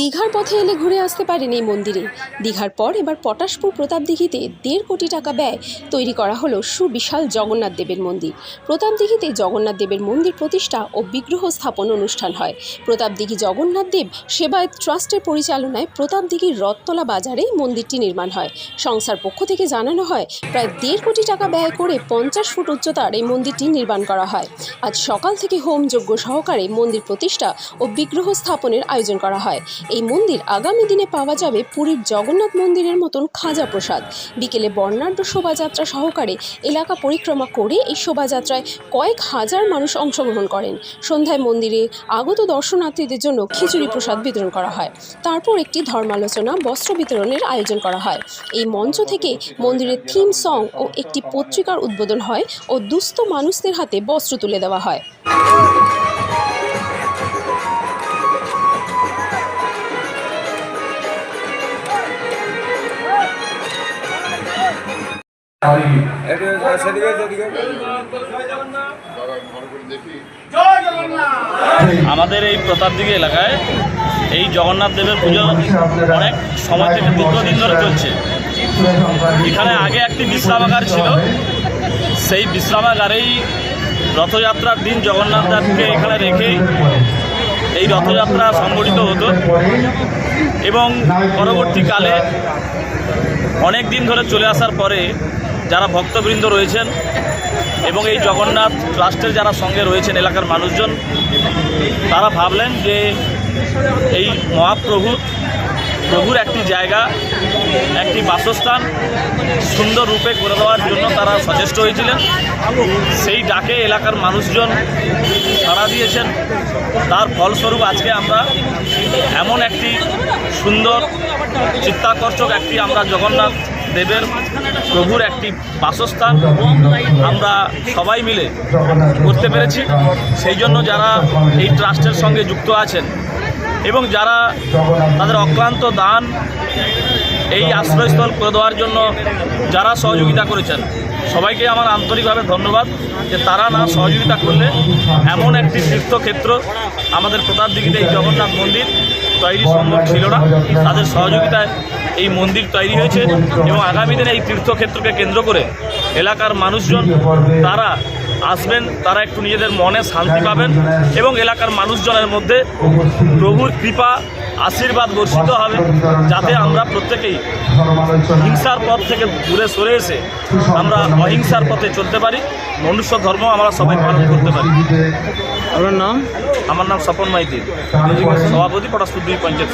দীঘার পথে এলে ঘুরে আসতে পারেন এই মন্দিরে। দীঘার পর এবার পটাশপুর প্রতাপদিঘিতে দেড় কোটি টাকা ব্যয় তৈরি করা হলো সুবিশাল জগন্নাথ দেবের মন্দির। প্রতাপদিঘিতে জগন্নাথ দেবের মন্দির প্রতিষ্ঠা ও বিগ্রহ স্থাপন অনুষ্ঠান হয়। প্রতাপদিঘি জগন্নাথ দেব সেবায়ত ট্রাস্টের পরিচালনায় প্রতাপদিঘির রথতলা বাজারে মন্দিরটি নির্মাণ হয়। সংস্থার পক্ষ থেকে জানানো হয়, প্রায় দেড় কোটি টাকা ব্যয় করে পঞ্চাশ ফুট উচ্চতার এই মন্দিরটি নির্মাণ করা হয়। আজ সকাল থেকে হোম যজ্ঞ সহকারে মন্দির প্রতিষ্ঠা ও বিগ্রহ স্থাপনের আয়োজন করা হয়। এই মন্দির আগামী দিনে পাওয়া যাবে পুরীর জগন্নাথ মন্দিরের মতন খাজা প্রসাদ। বিকেলে বর্ণাঢ্য শোভাযাত্রা সহকারে এলাকা পরিক্রমা করে এই শোভাযাত্রায় কয়েক হাজার মানুষ অংশগ্রহণ করেন। সন্ধ্যায় মন্দিরে আগত দর্শনার্থীদের জন্য খিচুড়ি প্রসাদ বিতরণ করা হয়। তারপর একটি ধর্মালোচনা বস্ত্র বিতরণের আয়োজন করা হয়। এই মঞ্চ থেকে মন্দিরের থিম সং ও একটি পত্রিকার উদ্বোধন হয় ও দুস্থ মানুষদের হাতে বস্ত্র তুলে দেওয়া হয়। আমাদের এই প্রতাপদিঘি এলাকায় এই জগন্নাথ দেবের পুজো অনেক সময় থেকে দীর্ঘদিন ধরে চলছে। এখানে আগে একটি বিশ্রামাগার ছিল। সেই বিশ্রামাগারেই রথযাত্রার দিন জগন্নাথ দেবকে এখানে রেখেই এই রথযাত্রা সংগঠিত হতো। এবং পরবর্তীকালে অনেক দিন ধরে চলে আসার পরে যারা ভক্তবৃন্দ রয়েছেন এবং এই জগন্নাথ ট্রাস্টের যারা সঙ্গে রয়েছেন এলাকার মানুষজন, তারা ভাবলেন যে এই মহাপ্রভু, প্রভুর একটি জায়গা, একটি বাসস্থান সুন্দর রূপে করে দেওয়ার জন্য তারা সচেষ্ট হয়েছিলেন। সেই ডাকে এলাকার মানুষজন সাড়া দিয়েছেন। তার ফলস্বরূপ আজকে আমরা এমন একটি সুন্দর, চিত্তাকর্ষক একটি আমরা জগন্নাথ দেবের প্রভুর একটি বাসস্থান আমরা সবাই মিলে করতে পেরেছি। সেই জন্য যারা এই ট্রাস্টের সঙ্গে যুক্ত আছেন এবং যারা তাদের অক্লান্ত দান এই আশ্রয়স্থল করে দেওয়ার জন্য যারা সহযোগিতা করেছেন, সবাইকে আমার আন্তরিকভাবে ধন্যবাদ যে তারা না সহযোগিতা করলে এমন একটি তীর্থক্ষেত্র আমাদের প্রতাপদিঘিতে এই জগন্নাথ মন্দির তৈরি সম্ভব ছিল না। তাদের সহযোগিতায় এই মন্দির তৈরি হয়েছে এবং আগামী দিনে এই তীর্থক্ষেত্রকে কেন্দ্র করে এলাকার মানুষজন তারা আসবেন তারা একটু নিজেদের মনে শান্তি পাবেন এবং এলাকার মানুষজনের মধ্যে প্রভুর কৃপা আশীর্বাদ বর্ষিত হবে যাতে আমরা প্রত্যেকেই হিংসার পথ থেকে দূরে সরে এসে আমরা অহিংসার পথে চলতে পারি। মনুষ্য ধর্ম আমরা সবাই পালন করতে পারি। আপনার নাম? আমার নাম স্বপন মাইতি। সভাপতি পটাশপুর দুই পঞ্চায়েত